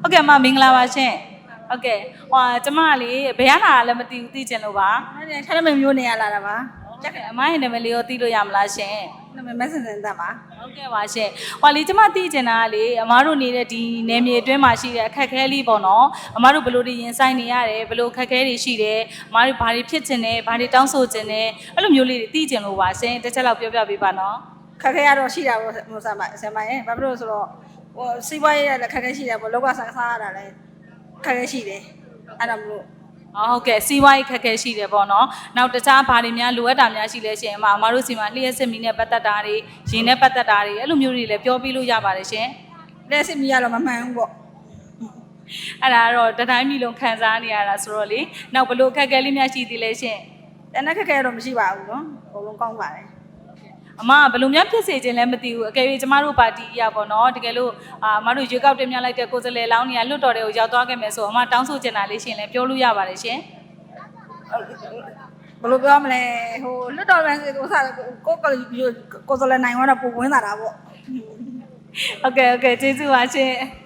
ဟုတ်ကဲ့အမမင်္ဂလာပါရှင်ဟုတ်ကဲ့ဟိုကျမကလေဘယ်ရလာလည်းမသိဘူးသိချင်လို့ပါအဲ့ဒါထားမမျိုးနေရလာတာပါဟုတ်ကဲ့အမရဲ့နာမည်လေးရောသိလို့ရမလားရှင်နာမည်မဆန်ဆန်တက်ပါဟုတ်ကဲ့ပါရှင်ဟိုလေကျမသိချင်တာကလေအမားတို့နေတဲ့ဒီနယ်မြေအတွင်းမှာရှိတဲ့အခက်အခဲလေးပေါ့နော်အမားတို့ဘယ်လိုတွေရင်ဆိုင်နေရတယ်ဘယ်လိုအခက်အခဲတွေရှိတယ်အမားတို့ဘာတွေဖြစ်ချင်တယ်ဘာတွေတောင်းဆိုချင်တယ်အဲ့လိုမျိုးလေးတွေသိချင်လို့ပါရှင်တစ်ချက်လောက်ပြောပြပေးပါနော်ခက်ခဲရတော့ရှိတာပေါ့မို့ဆမ်မဆမ်မရဲ့ဘာဖြစ်လို့လဲဆိုတော့ ဟိုစီးပွားရေးရလည်းခက်ခဲရှိတယ်ပေါ့လောကစားစားရတာလည်းခက်ခဲရှိတယ်အဲ့ဒါမလို့အော်ဟုတ်ကဲ့စီးပွားရေးခက်ခဲရှိတယ်ပေါ့နော်နောက်တခြားဘာတွေများလိုအပ်တာများရှိလဲရှင်အမအမတို့စီမှာလျှက်စစ်မီနဲ့ပတ်သက်တာတွေရင်နဲ့ပတ်သက်တာတွေအဲ့လိုမျိုးတွေလည်းပြောပြလို့ရပါတယ်ရှင်လက်စစ်မီရတော့မမှန်ဘူးပေါ့အဲ့ဒါကတော့တတိုင်းပြည်လုံးခံစားနေရတာဆိုတော့လေနောက်ဘလို့အခက်အခဲလေးများရှိသေးလဲရှင်တန်းတဲ့ခက်ခဲတော့မရှိပါဘူးနော်အကုန်လုံးကောင်းပါတယ် အမကဘလို့များဖြစ်စေခြင်းလည်းမသိဘူးအကယ်၍ကျမတို့ပါတီကြီးရပါတော့တကယ်လို့အာအမတို့ရွေးကောက်တင်မြှောက်လိုက်တဲ့ကိုယ်စားလှယ်လောင်းနေရလွတ်တော်တွေကိုရောက်သွားခဲ့မယ်ဆိုအမတောင်းဆိုချင်တာလေးရှင်လည်းပြောလို့ရပါတယ်ရှင်ဘယ်လိုပြောမလဲဟိုလွတ်တော်ပြန်ကိုစားကိုကိုကိုစလနိုင်တော့ပူဝင်လာတာပေါ့ဟုတ်ကဲ့ဟုတ်ကဲ့ကျေးဇူးပါရှင်ဟ